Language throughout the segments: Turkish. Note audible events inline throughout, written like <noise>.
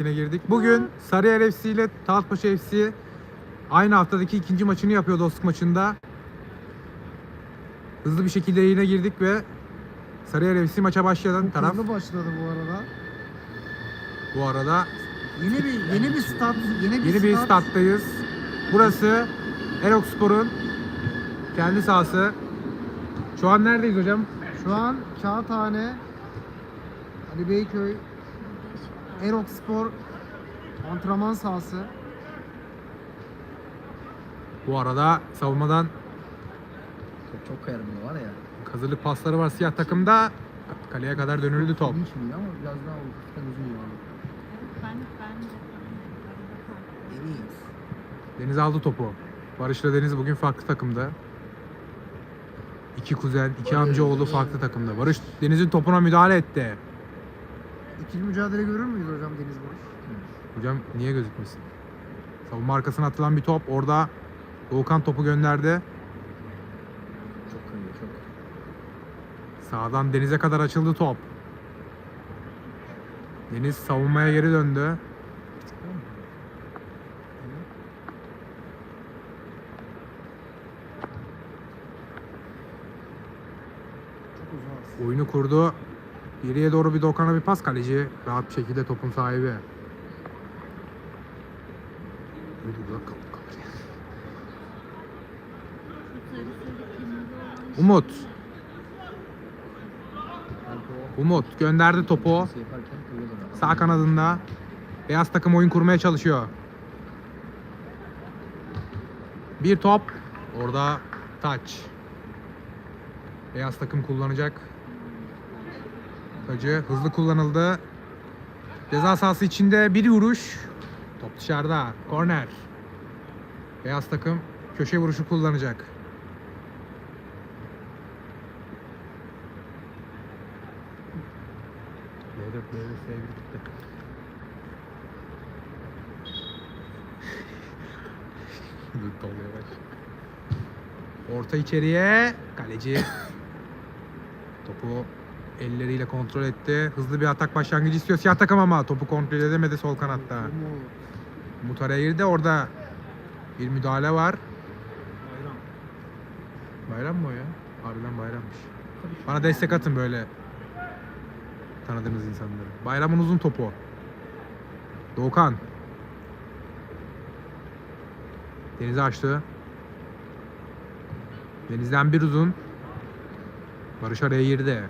Yine girdik. Bugün Sarıyer FC ile Talatpaşa FC aynı haftadaki ikinci maçını yapıyor dostluk maçında. Hızlı bir şekilde yine girdik ve Sarıyer FC maça başlayan taraf hızlı başladı bu arada. bu arada Yeni bir yeni bir stat, yeni bir, yeni bir stat. stat'tayız. Burası Erok Spor'un kendi sahası. Şu an neredeyiz hocam? Şu an Kağıthane, Ali Beyköy, Erok Spor antrenman sahası. Bu arada savunmadan Çok, çok kayarım var ya. hazırlık pasları var siyah takımda. Kaleye kadar dönüldü top. İlginç mi ama biraz daha hafiften uzun yani. Ben ben de Deniz. Deniz aldı topu. Barış'la Deniz bugün farklı takımda. İki kuzen, iki amcaoğlu farklı takımda. Barış Deniz'in topuna müdahale etti. İkili mücadele görür müyüz hocam Deniz Barış? Hocam niye gözükmesin? Savunma arkasına atılan bir top. Orada Doğukan topu gönderdi. Çok kayıyor çok. Sağdan Deniz'e kadar açıldı top. Deniz savunmaya geri döndü. Oyunu kurdu. Geriye doğru bir Doğukan'a bir pas kaleci. Rahat bir şekilde topun sahibi. Umut. Umut gönderdi topu. Sağ kanadında. Beyaz takım oyun kurmaya çalışıyor. Bir top. Orada taç. Beyaz takım kullanacak. Tacı hızlı kullanıldı. Ceza sahası içinde bir vuruş. Top dışarıda. Korner. Beyaz takım köşe vuruşu kullanacak. L4, L4, S1 gitti. Dur, doluyor bak. Orta içeriye. Kaleci <laughs> topu elleriyle kontrol etti. Hızlı bir atak başlangıcı istiyor siyah takım ama topu kontrol edemedi sol kanatta. Araya girdi. Orada bir müdahale var. Bayram. Bayram mı o ya? Harbiden bayrammış. Bana destek atın böyle tanıdığınız insanları. Bayramın uzun topu. Doğukan. Denize açtı. Denizden bir uzun. Barış araya girdi.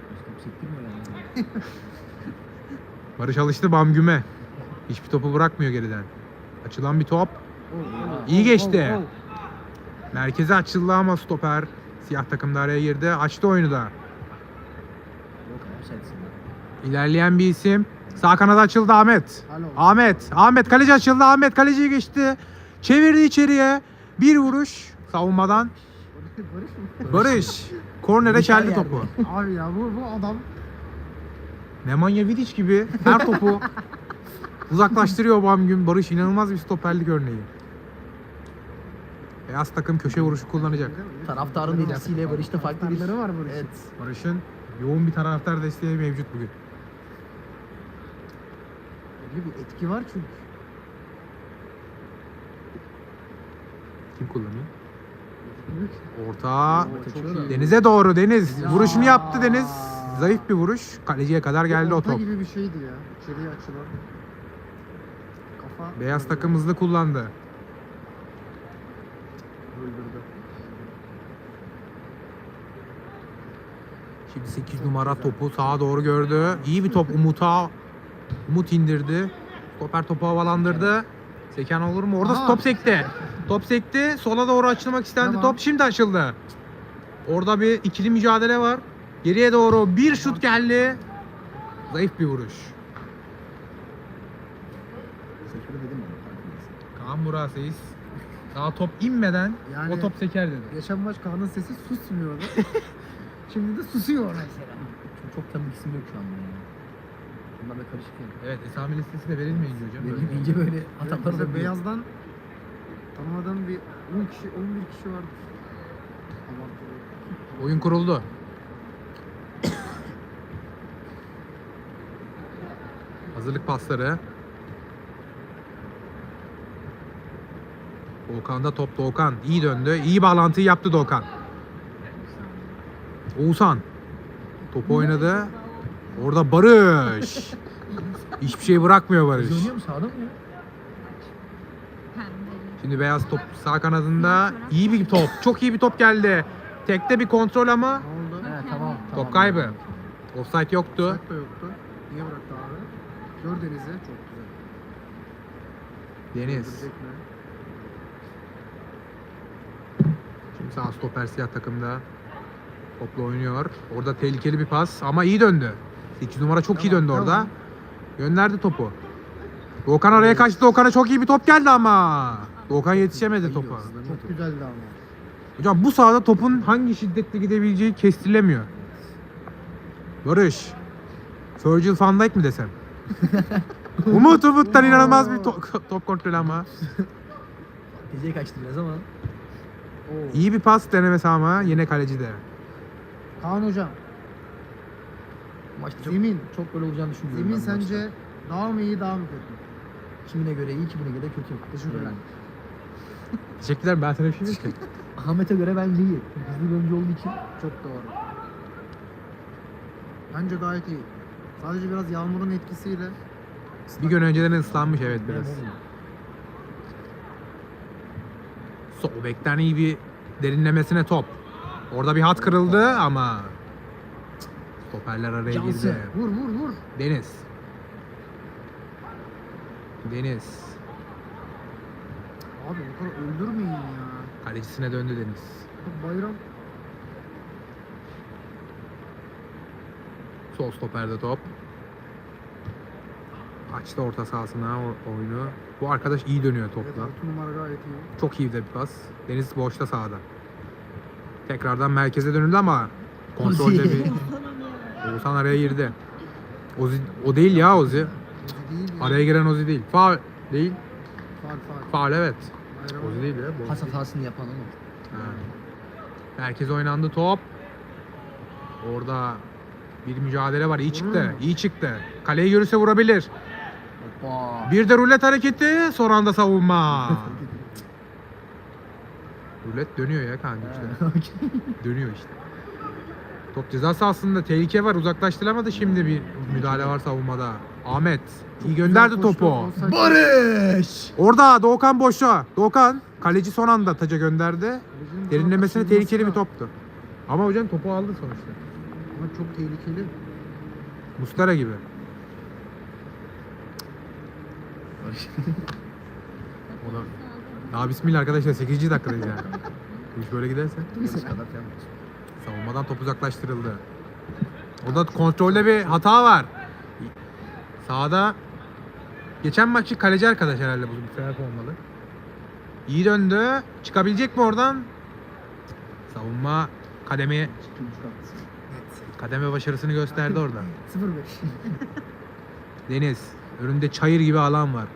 Sektirmiyor yani. <laughs> Barış alıştı Bamgüm'e. Hiçbir topu bırakmıyor geriden. Açılan bir top. İyi geçti. Merkeze açıldı ama stoper. Siyah takımda araya girdi. Açtı oyunu da. İlerleyen bir isim. Sağ kanada açıldı Ahmet. Ahmet. Ahmet kaleci açıldı. Ahmet kaleciyi geçti. Çevirdi içeriye. Bir vuruş savunmadan. Barış? Barış. <laughs> Kornere çeldi Güzel topu. Abi ya bu, bu adam Nemanja Vidic gibi her topu <laughs> uzaklaştırıyor Bamgüm. Barış inanılmaz bir stoperlik örneği. Beyaz takım köşe vuruşu kullanacak. Taraftarın etkisiyle Barış'ta farklı bir... Taraftarları var Barış'ın. Evet. Barış'ın yoğun bir taraftar desteği mevcut bugün. Belli bir etki var çünkü. Kim kullanıyor? Orta. Denize doğru Deniz. Ya. Vuruşunu yaptı Deniz. Zayıf bir vuruş. Kaleciye kadar geldi o Orta top. gibi bir şeydi ya. İçeriye açılan. Kafa Beyaz takım hızlı kullandı. öldürdü. Şimdi 8 numara topu sağa doğru gördü. İyi bir top Umut'a. Umut indirdi. Stoper topu havalandırdı. Seken olur mu? Orada Aha. top sekti. Top sekti. Sola doğru açılmak istendi. Tamam. Top şimdi açıldı. Orada bir ikili mücadele var. Geriye doğru bir şut geldi. Zayıf bir vuruş. Kaan Buraseyiz. Daha top inmeden Yani- o top seker dedi. Geçen maç Kaan'ın sesi susmuyordu. <laughs> Şimdi de susuyor mesela. Çok, çok tanıdık isim yok şu an. Bunlar da karışık yani. Evet, esami listesi de verilmeyince hocam. Böyle. Verilmeyince böyle atapları da beyazdan tanımadığım bir 10 kişi, 11 kişi vardı. Abartılı. Oyun kuruldu. Hazırlık pasları. Doğukan'da top Doğukan. iyi döndü. İyi bağlantıyı yaptı Doğukan. Oğuzhan. Topu oynadı. Orada Barış. Hiçbir şey bırakmıyor Barış. Biz oynuyor mu sağda mı ya? Şimdi beyaz top sağ kanadında. iyi bir top. Çok iyi bir top geldi. Tekte bir kontrol ama Ne oldu? He tamam. top tamam. kaybı. Offside yoktu. Offside da yoktu. Niye bıraktı abi? Gör Deniz'i. Çok güzel. Deniz. Öldürecek mi? Şimdi sağ stoper siyah takımda. Topla oynuyor. Orada tehlikeli bir pas ama iyi döndü. 8 numara çok iyi Tamam, döndü orada. Gönderdi topu. Doğukan araya kaçtı. Doğukan'a çok iyi bir top geldi ama. Doğukan yetişemedi topa. Çok top. güzeldi ama. Hocam bu sahada topun hangi şiddetle gidebileceği kestirilemiyor. Barış. Virgil van Dijk mi desem? <laughs> Umut Umut'tan inanılmaz bir to- top kontrolü ama. Geceye kaçtı biraz ama. Oo. İyi bir pas denemesi ama yine kaleci de. Kaan hocam. Maçta çok, Zemin. çok böyle olacağını düşünmüyorum. Zemin ben bu maçta. sence daha mı iyi daha mı kötü? Kimine göre iyi, kimine göre kötü. Teşekkürler. <laughs> Teşekkürler ben sana bir şey ki. <laughs> Ahmet'e göre bence iyi. Hızlı bir oyuncu olduğu için. Çok doğru. Bence gayet iyi. Sadece biraz yağmurun etkisiyle Bir gün önceden ıslanmış evet biraz. Sol bekten iyi bir derinlemesine top. Orada bir hat kırıldı ama stoperler araya Cansı. girdi. vur vur vur. Deniz. Deniz. Abi bu kadar öldürmeyin ya. Kalecisine döndü Deniz. Bayram Sol stoperde top. Açtı orta sahasına o- oyunu. Bu arkadaş iyi dönüyor evet, topla. altı numara gayet iyi. Çok iyi de bir pas. Deniz boşta sahada. Tekrardan merkeze dönüldü ama kontrolde bir <laughs> Oğuzhan araya girdi. Ozi, o değil ya Ozi. Araya giren Ozi değil. Faul değil. Faal. Faul evet. Ozi değil ya. bu. Pas hatasını yapan ama. Ha. Merkez oynandı top. Orada bir mücadele var. İyi çıktı. Hmm. iyi çıktı. Kaleyi görürse vurabilir. Bir de rulet hareketi. Son anda savunma. <laughs> rulet dönüyor ya kanka işte. Dönüyor işte. Top ceza sahasında tehlike var. Uzaklaştıramadı şimdi bir müdahale var savunmada. Ahmet iyi gönderdi topu. Barış! Orada Doğukan boşa. Doğukan kaleci son anda taca gönderdi. Derinlemesine tehlikeli bir toptu. Ama hocam topu aldı sonuçta. Ama çok tehlikeli. Mustara gibi. <laughs> Daha bismillah arkadaşlar 8. dakikadayız yani. Bu iş böyle giderse. Barış kadar. Savunmadan top uzaklaştırıldı. O da kontrolde bir hata var. Sağda geçen maçı kaleci arkadaş herhalde bu bir Fener olmalı. İyi döndü. Çıkabilecek mi oradan? Savunma kademe Evet. kademe başarısını gösterdi orada. 0-5. Deniz önünde çayır gibi alan var.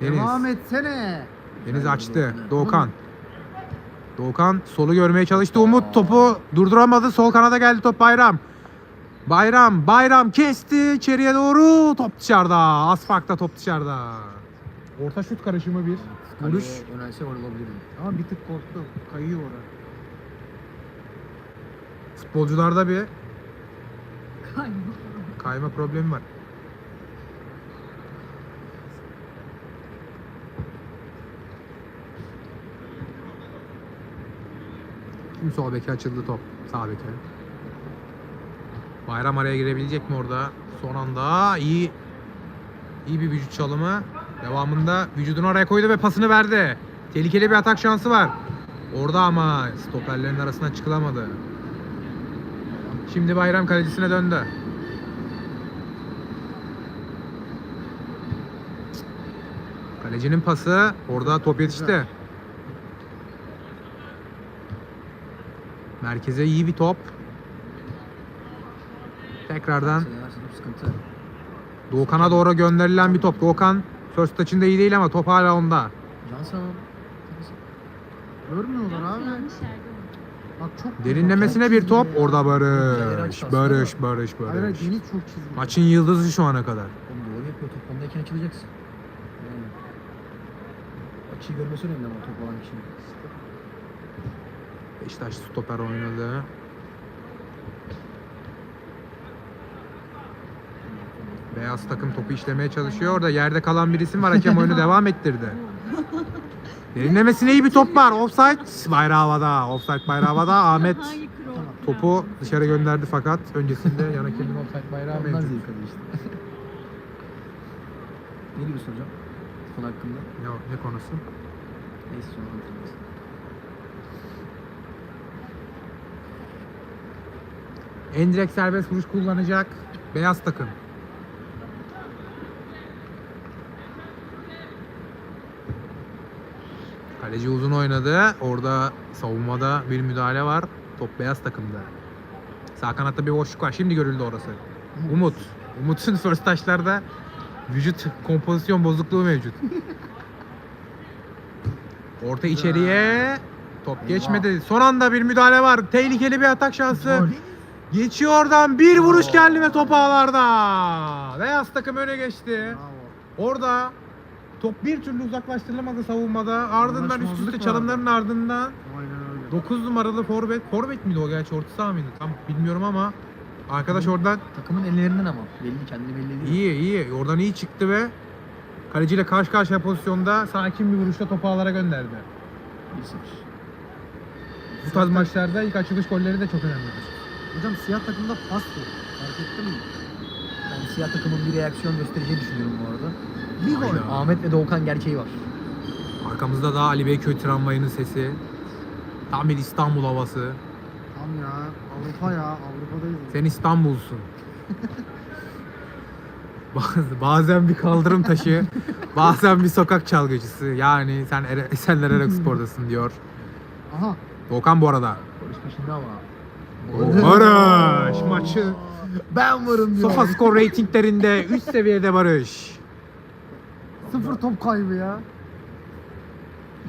Deniz. Devam etsene. Deniz açtı. Doğukan. Doğukan solu görmeye çalıştı. Umut topu durduramadı. Sol kanada geldi top Bayram. Bayram, Bayram kesti içeriye doğru. Top dışarıda. Asfakta top dışarıda. Orta şut karışımı bir vuruş. Yönelse gol olabilir. Ama bir tık korktu. Kayıyor orada. Futbolcularda bir Kayma. kayma problemi var. Şimdi sol beke açıldı top. Sağ beke. Bayram araya girebilecek mi orada? Son anda iyi iyi bir vücut çalımı. Devamında vücudunu oraya koydu ve pasını verdi. Tehlikeli bir atak şansı var. Orada ama stoperlerin arasına çıkılamadı. Şimdi Bayram kalecisine döndü. Kalecinin pası orada top yetişti. Merkeze iyi bir top. Tekrardan. Doğukan'a doğru gönderilen bir top. Doğukan first touch'ında iyi değil ama top hala onda. Görmüyorlar abi. Bak çok Derinlemesine bir top. Orada Güzel Barış. Barış, Barış, Hayır hayır, Barış. Deniz çok çizgi. Maçın yıldızı şu ana kadar. Oğlum doğru yapıyor. Top ondayken açılacaksın. Yani. Açıyı görmesi önemli ama top olan kişinin. Beşiktaş stoper oynadı. Beyaz takım topu işlemeye çalışıyor. Orada yerde kalan bir isim var. Hakem oyunu <laughs> devam ettirdi. Derinlemesine iyi bir top var. Offside bayrağı havada. Offside bayrağı havada. <laughs> Ahmet topu dışarı gönderdi fakat öncesinde <laughs> yan hakemin offside bayrağı Ondan mevcut. zevk alıyor işte. ne diyorsun hocam? Konu hakkında. Ne, ne konusu? Neyse sonra anlatırız. Endirek serbest vuruş kullanacak. Beyaz takım. Kaleci uzun oynadı. Orada savunmada bir müdahale var. Top beyaz takımda. Sağ kanatta bir boşluk var. Şimdi görüldü orası. Umut. Umut'un <laughs> first taşlarda vücut kompozisyon bozukluğu mevcut. Orta içeriye top geçmedi. Son anda bir müdahale var. Tehlikeli bir atak şansı. Geçiyor oradan bir vuruş geldi ve top ağlarda. Beyaz takım öne geçti. Orada top bir türlü uzaklaştırılamadı savunmada. Ardından üst üste çalımların ardından Aynen öyle. 9 numaralı forvet. Forvet miydi o gerçi orta saha mıydı? Tam bilmiyorum ama arkadaş oradan Takımın ellerinden ama. Belli kendini belli ediyor. iyi iyi. Oradan iyi çıktı ve kaleciyle karşı karşıya pozisyonda sakin bir vuruşla topu ağlara gönderdi. 1-0. Bu tarz maçlarda ilk açılış golleri de çok önemlidir. Hocam siyah takımda pas yok. Fark ettin mi? Ben siyah takımın bir reaksiyon göstereceğini düşünüyorum bu arada. Bir gol. Ahmet ve Doğukan gerçeği var. Arkamızda da Ali Beyköy tramvayının sesi. Tam bir İstanbul havası. Tam ya. Avrupa ya. Avrupa'dayız. Sen İstanbul'sun. <laughs> Bazı- bazen bir kaldırım taşı, bazen bir sokak çalgıcısı. Yani sen Ere- Esenler Erekspor'dasın <laughs> diyor. Aha. Volkan bu arada. Barış peşinde ama. Barış maçı. Ben varım diyor. Sofa skor reytinglerinde üst seviyede Barış. Sıfır top kaybı ya.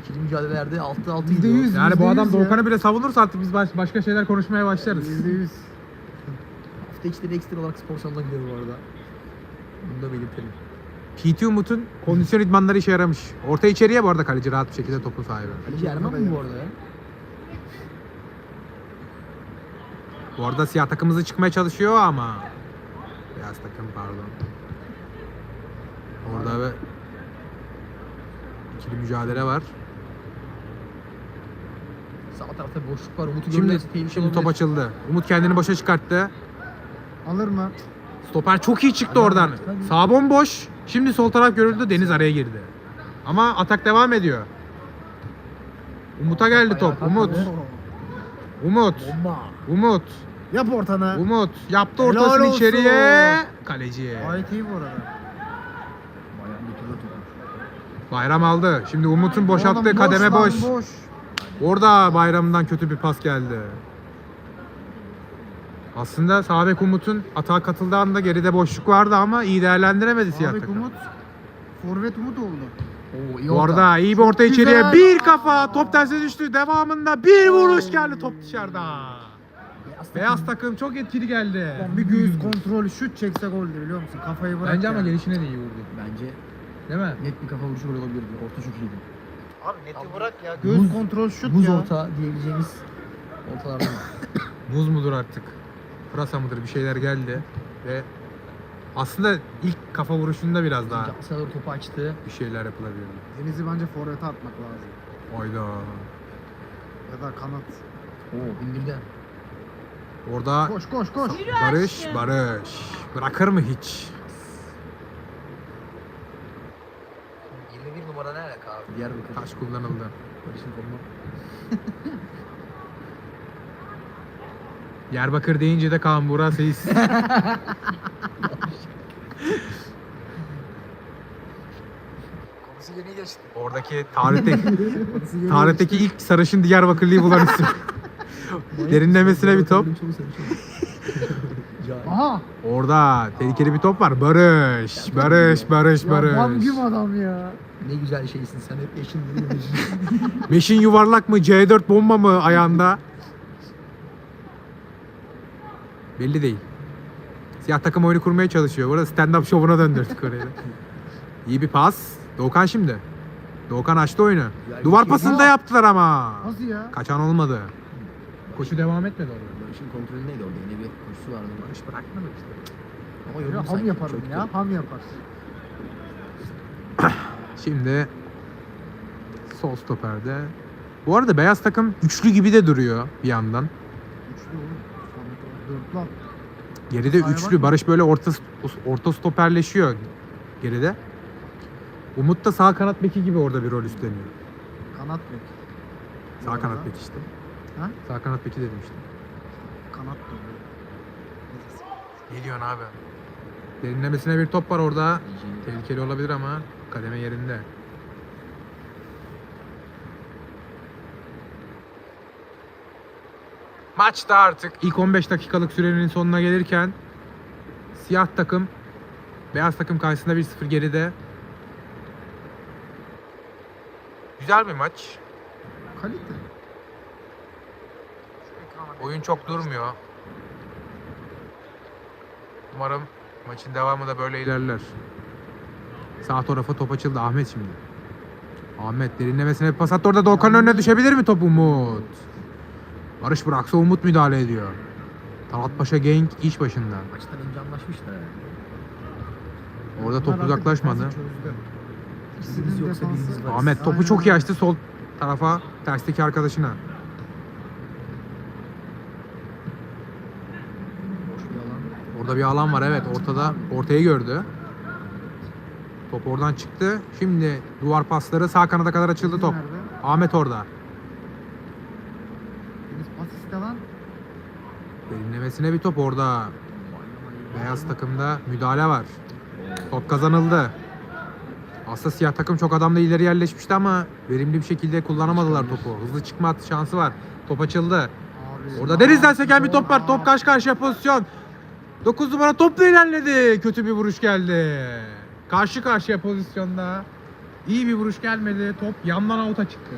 İkili mücadelelerde 6-6 Yüzde gidiyor. yüz. Yani bu adam yüz ya. Doğukan'ı bile savunursa artık biz baş- başka şeyler konuşmaya başlarız. Yüzde yüz. Hafta içleri ekstra olarak spor salonuna gidiyor bu arada. Bunu da belirtelim. PT Umut'un kondisyon idmanları işe yaramış. Orta içeriye bu arada kaleci rahat bir şekilde topun sahibi. Kaleci Erman mı bu arada ya? Bu arada siyah takımımızı çıkmaya çalışıyor ama beyaz takım pardon. Orada ve ikili mücadele var. Sağ tarafta boşluk var. Umut'u Şimdi, tehlikeli şimdi top açıldı. Umut kendini boşa çıkarttı. Alır mı? Stoper çok iyi çıktı Aynen, oradan. tabii. Sağ bomboş. Şimdi sol taraf görüldü. Deniz araya girdi. Ama atak devam ediyor. Umut'a geldi top. Umut. Umut. Bomba. Umut. Yap ortana. Umut. Yaptı Helal ortasını olsun. içeriye. Kaleci. Gayet iyi bu arada. Bayram aldı. Şimdi Umut'un boşalttığı Oğlum boş kademe lan, boş. boş. Orada Bayram'dan kötü bir pas geldi. Aslında Sabek Umut'un atağa katıldığı anda geride boşluk vardı ama iyi değerlendiremedi siyah takım. Umut. Forvet Umut oldu. Oo iyi Bu orta. arada iyi bir orta içeriye. güzel. Bir kafa top terse düştü. Devamında bir vuruş geldi top dışarıda. Beyaz Beyaz takım çok etkili geldi. Lan bir göğüs kontrolü şut çekse goldü biliyor musun? Kafayı bırak Bence ya. ama gelişine de iyi vurdu. Bence Değil mi? net bir kafa vuruşu gol olabilirdi. Orta çok iyiydi. Abi neti bırak ya. Göğüs Buz- kontrol şut Buz ya. orta diyebileceğimiz ortalardan. <coughs> Muz mudur artık? Pırasa mıdır bir şeyler geldi. Ve aslında ilk kafa vuruşunda biraz daha Aslında doğru topu açtı. bir şeyler yapılabilirdi. Deniz'i bence forvete atmak lazım. Oyda. Ya da kanat. Oo indirdi. Orada Koş koş koş. Barış, Barış. Bırakır mı hiç? 21 numara ne alaka abi? Diyarbakır. Taş kullanıldı. Barış'ın kolunu. Diyarbakır deyince de Kaan Burak Seyis. <laughs> Konusu yeni geçti. Oradaki tarihteki, <laughs> tarihteki ilk sarışın Diyarbakırlı'yı bulan isim. Derinlemesine bir top. <laughs> Aha. Orada tehlikeli bir top var. Barış, Barış, Barış, Ya Barış. Güm adam ya. Ne güzel şeysin sen hep eşin <laughs> Meşin yuvarlak mı, C4 bomba mı ayağında? Belli değil. Siyah takım oyunu kurmaya çalışıyor. Burada stand-up şovuna döndürdük orayı. İyi bir pas. Doğukan şimdi. Doğukan açtı oyunu. Güzel Duvar geçiyor. pasını da yaptılar ama. Nasıl ya? Kaçan olmadı. Koşu devam etmedi orada. Barış'ın kontrolündeydi orada. Yine bir koşusu vardı. Barış bırakmadı işte. Ama Ya, yoruldu ham sanki. yaparım çöktü. ya. Ham yapar. <coughs> Şimdi sol stoperde. Bu arada beyaz takım üçlü gibi de duruyor bir yandan. Üçlü oğlum. Dörtlü at. Geride üçlü. Barış böyle orta orta stoperleşiyor geride. Umut da sağ kanat beki gibi orada bir rol üstleniyor. Kanat bek. Sağ arada kanat beki işte. Ha? Sağ kanat beki dedim işte. Kanat da böyle. Ne diyorsun abi? Derinlemesine bir top var orada. İyice- Tehlikeli olabilir ama kademe yerinde. Maçta artık ilk 15 dakikalık sürenin sonuna gelirken siyah takım beyaz takım karşısında 1-0 geride. Güzel bir maç. Kalite. Oyun çok durmuyor. Umarım maçın devamı da böyle ilerler. Sağ tarafa top açıldı Ahmet şimdi. Ahmet derinlemesine bir pas attı orada Doğukan'ın önüne düşebilir mi top Umut? Barış bıraksa Umut müdahale ediyor. Talat Paşa Genk iş başında. Maçtan önce anlaşmışlar herhalde. Orada top uzaklaşmadı. İkisinin yoksa biriniz var. Ahmet topu çok iyi açtı sol tarafa tersteki arkadaşına. Boş bir alan. Orada bir alan var evet ortada ortayı gördü. Top oradan çıktı. Şimdi duvar pasları sağ kanada kadar açıldı top. Ahmet orada. Deniz pas iste lan. Derinlemesine bir top orada. Beyaz takımda müdahale var. Top kazanıldı. Aslında siyah takım çok adamla ileri yerleşmişti ama verimli bir şekilde kullanamadılar topu. Hızlı çıkma şansı var. Top açıldı. Orada denizden seken bir top var. Top karşı karşıya pozisyon. 9 numara topla ilerledi. Kötü bir vuruş geldi. Karşı karşıya pozisyonda. İyi bir vuruş gelmedi. Top yandan avuta çıktı.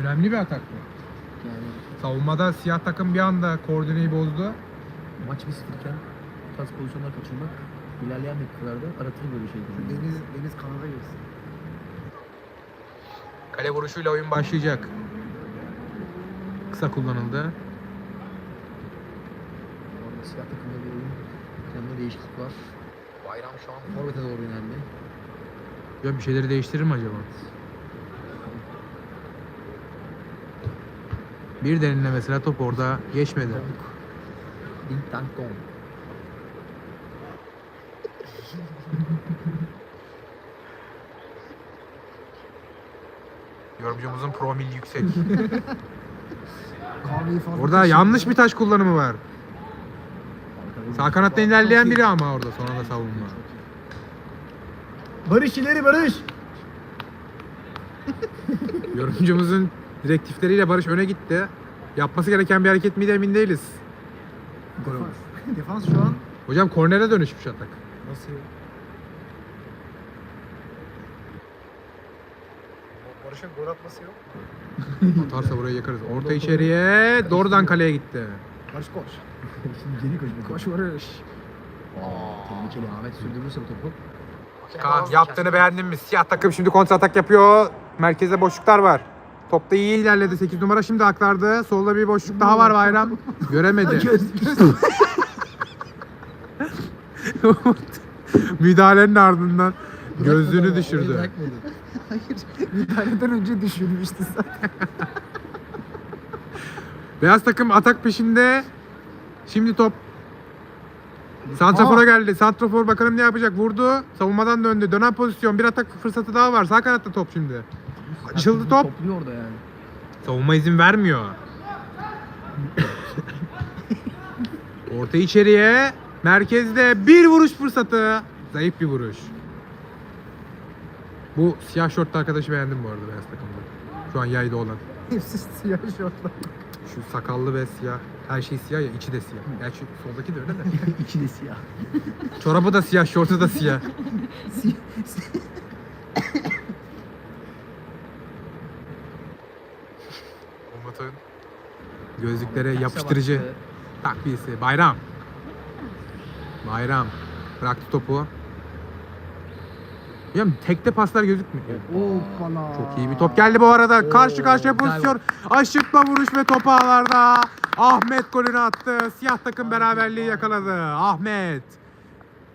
Önemli bir atak bu. Yani Savunmada siyah takım bir anda koordineyi bozdu. maç 1-0 iken bu tarz pozisyonlar kaçırmak ilerleyen dakikalarda aratır böyle Şu şeyleri. Deniz, Deniz kanada girsin. Kale vuruşuyla oyun başlayacak. Kısa kullanıldı. Orada siyah takımda bir oyun planında değişiklik var. Bayram şu an forvete doğru yöneldi. Ya bir şeyleri değiştirir mi acaba? Bir derinlemesine top orada geçmedi. Ding dang dong. Yorumcumuzun promil yüksek. <laughs> Kahveyi fazla Orada yanlış bir taş kullanımı var. Sağ bir- kanatta ilerleyen biri ama orada sonra da savunma. Barış ileri Barış. <laughs> Yorumcumuzun direktifleriyle Barış öne gitti. Yapması gereken bir hareket miydi emin değiliz. Gol olmuş. Defans şu an Hocam kornere dönüşmüş atak. nasıl Barış'ın gol atması yok. Atarsa burayı yakarız. Orta içeriye doğrudan kaleye gitti. Barış koş. <laughs> Şimdi geri koşmak. Koş Barış. Aa, tehlikeli Ahmet sürdürürse bu topu. Kaan yaptığını beğendin mi? Siyah takım şimdi kontra atak yapıyor. Merkezde boşluklar var. Topta iyi ilerledi. 8 numara şimdi aktardı. Solda bir boşluk daha var Bayram. Göremedi. <laughs> <laughs> Müdahalenin ardından gözlüğünü düşürdü. Hayır. <laughs> Müdahaleden önce düşürmüştü zaten. <laughs> Beyaz takım atak peşinde. Şimdi top Santrafor'a geldi. Santrafor bakalım ne yapacak. Vurdu. Savunmadan döndü. Dönen pozisyon. Bir atak fırsatı daha var. Sağ kanatta top şimdi. Açıldı top. Topluyor orada yani. Savunma izin vermiyor. Orta içeriye. Merkezde bir vuruş fırsatı. Zayıf bir vuruş. Bu siyah şortlu arkadaşı beğendim bu arada beyaz takımda. Şu an yayda olan. <laughs> Hepsi siyah şortlar. Şu sakallı ve siyah. Her şey siyah ya içi de siyah. Gerçi soldaki de öyle de. <laughs> İki de siyah. <laughs> Çorabı da siyah, şortu da siyah. Umut'un gözlüklere yapıştırıcı takviyesi. Bayram. Bayram. Bıraktı topu. Hocam tekte paslar gözükmüyor. Hoppala. Çok iyi bir top geldi bu arada. Karşı karşıya pozisyon. Aşırtma vuruş ve top ağlarda. Ahmet golünü attı. Siyah takım beraberliği yakaladı. Ahmet.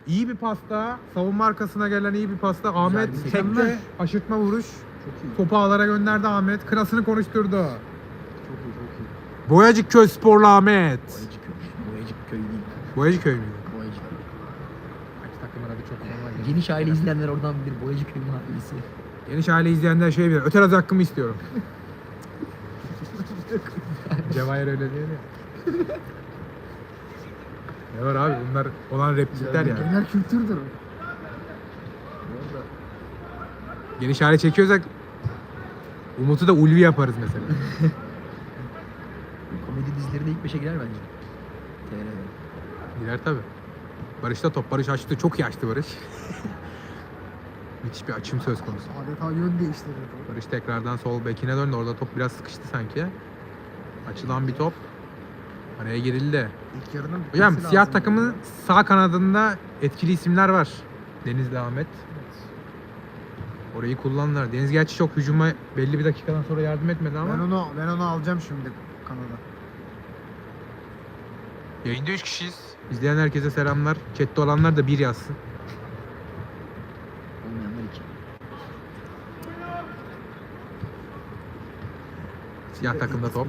İyi bir pasta. Savunma arkasına gelen iyi bir pasta. Ahmet bir tekte aşırtma vuruş. Çok iyi. Topu ağlara gönderdi Ahmet. Kınasını konuşturdu. Çok iyi çok iyi. Boyacık köy sporlu Ahmet. Boyacık köy. Boyacık köy değil. Boyacık köy müydü? Boyacık köy. Kaç takımın adı çok normal. Geniş aile izleyenler oradan bilir. Boyacık köy mahallesi. Geniş aile izleyenler şey bilir. Öter hakkımı istiyorum. <laughs> Cevahir öyle diyor ya. ne var abi bunlar olan replikler ya. Genel kültürdür o. Geniş aile çekiyorsak Umut'u da Ulvi yaparız mesela. <laughs> komedi dizilerinde ilk beşe girer bence. TR'de. Gider tabi. Barış da top. Barış açtı. Çok iyi açtı Barış. <laughs> Müthiş bir açım söz konusu. Adeta yön değiştirdi. Barış tekrardan sol bekine döndü. Orada top biraz sıkıştı sanki. Açılan bir top. Araya girildi. İlk yarının Hocam siyah takımın yani. sağ kanadında etkili isimler var. Denizli Ahmet. Orayı kullanırlar. Deniz gerçi çok hücuma belli bir dakikadan sonra yardım etmedi ama. Ben onu ben onu alacağım şimdi Kanada. Yayında 3 kişiyiz. İzleyen herkese selamlar. Chat'te olanlar da bir yazsın. Olmayanlar iki. Siyah takımda top.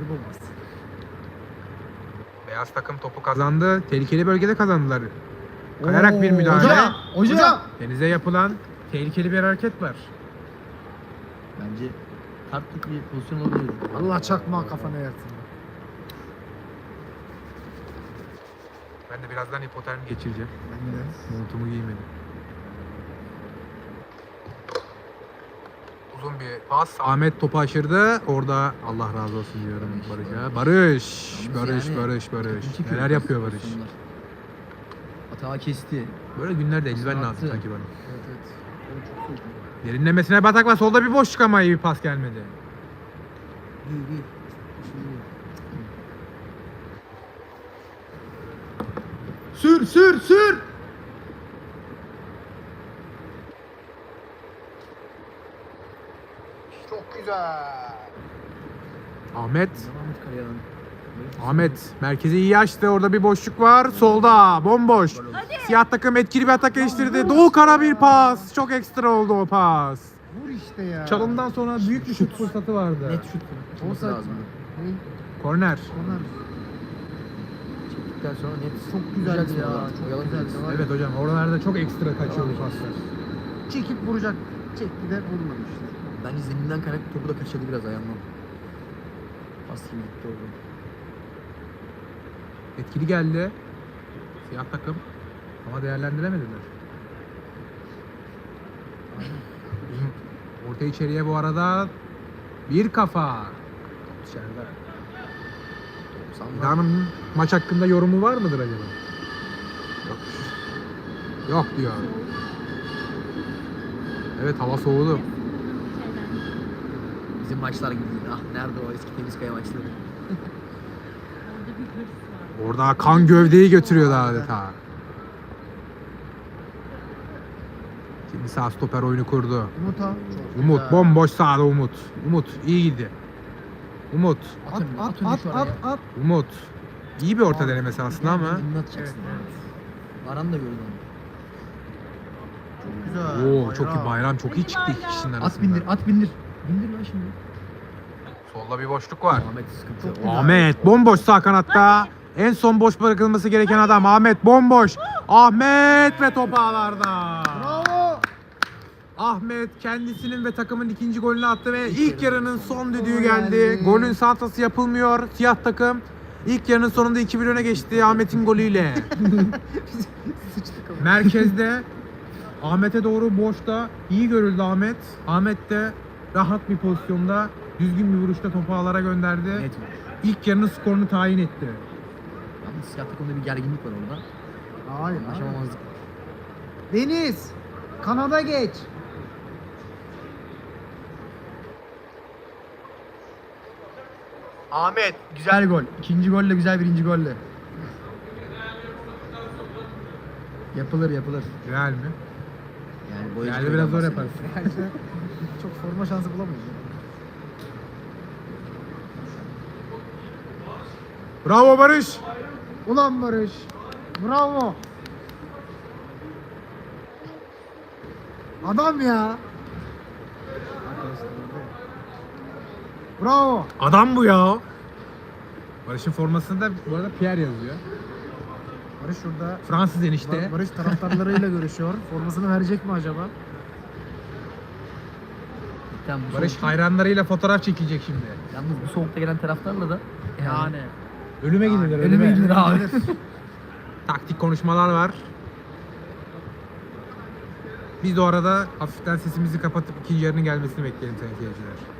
Beyaz takım topu kazandı. Tehlikeli bölgede kazandılar. Kayarak bir müdahale. Hocam! Hocam! Denize yapılan tehlikeli bir hareket var. Bence kartlık bir pozisyon olabilir. Allah çakma kafana yersin. Ben de birazdan hipotermi geçireceğim. Ben de. Montumu giymedim. Uzun bir pas. Ahmet topu aşırdı. Orada Allah razı olsun diyorum Barış, Barış'a. Barış. Barış, Barış, Yani Barış, Neler yapıyor Barış? pozisyonlar. Hata kesti. Böyle günlerde eldiven lazım attı. sanki bana. Evet evet. O çok soğuk. Derinlemesine batak var. Solda bir boşluk ama iyi bir pas gelmedi. Değil. Şimdi Sür sür sür. Çok güzel. Ahmet, Ahmet merkezi iyi açtı. Orada bir boşluk var. Solda bomboş. Siyah takım etkili bir atak geliştirdi. Doğu Kara bir pas. Çok ekstra oldu o pas. Vur işte ya. Çalımdan sonra büyük bir şut fırsatı vardı. Net şut. O Olması saçma. lazım. Ne? Korner. Çektikten sonra net. Çok güzeldi Vuracaksın ya, çok Oyalayacaksın. güzeldi. Var Evet hocam oralarda çok ekstra kaçıyor bu paslar. çekip vuracak. Çekti de vurmadı işte. Bence zeminden kaynaklı topu da kaçırdı biraz ayağından. Pas gibi gitti orada. Etkili geldi. Siyah takım. Ama değerlendiremediler. Orta içeriye bu arada bir kafa. Top içeride. Sağ İda'nın maç hakkında yorumu var mıdır acaba? Yok. Yok diyor. Evet hava soğudu. Şeyden. Bizim maçlar gibi değil. Ah nerede o eski tenis kaya maçları. Orada bir hırs <laughs> var. Orada kan gövdeyi götürüyordu adeta. Şimdi sağ stoper oyunu kurdu. Umut'a. Çok Umut bomboş sağda Umut. Umut iyi gitti. Umut, At Atın, at at şu at araya. at. Umut. İyi bir orta denemesi aslında ama. Elini atacaksın. Da gördü onu. Çok güzel. Oo çok iyi bayram çok iyi çıktı iki kişinin arasında. At bindir, at bindir. Bindir lan şimdi. Solda bir boşluk var. Ahmet sıkıntı. Çok güzel. Ahmet bomboş sağ kanatta. En son boş bırakılması gereken adam Ahmet bomboş. Ahmet ve top ağlarda. Ahmet kendisinin ve takımın ikinci golünü attı ve İlk yarının son düdüğü geldi. Golün santası yapılmıyor. Siyah takım ilk yarının sonunda 2-1 öne geçti Ahmet'in golüyle. Merkezde Ahmet'e doğru boşta iyi görüldü Ahmet. Ahmet de rahat bir pozisyonda düzgün bir vuruşta topu ağlara gönderdi. Net vuruş. İlk yarının skorunu tayin etti. Yalnız siyah takımda bir gerginlik var orada. Hayır. Anlaşamamazlık. Deniz. Kanada geç. Ahmet güzel gol. İkinci golle güzel birinci golle. Yapılır yapılır. Real mi? Yani boyacı Geldi biraz zor. Yani işte <laughs> <laughs> çok forma şansı bulamayız. Bravo Barış. Ulan Barış. Bravo. Adam ya. Bravo. Adam bu ya. Barış'ın formasında bu arada Pierre yazıyor. Barış şurada Fransız enişte. Bar- Barış taraftarlarıyla görüşüyor. <laughs> Formasını verecek mi acaba? Bu Barış soğuk- hayranlarıyla fotoğraf çekilecek şimdi. Yalnız bu soğukta gelen taraftarla da Yani. Ölüme gidilir. Ölüme gidilir abi. Taktik konuşmalar var. Biz de o arada hafiften sesimizi kapatıp ikinci yarının gelmesini bekleyelim sayın seyirciler.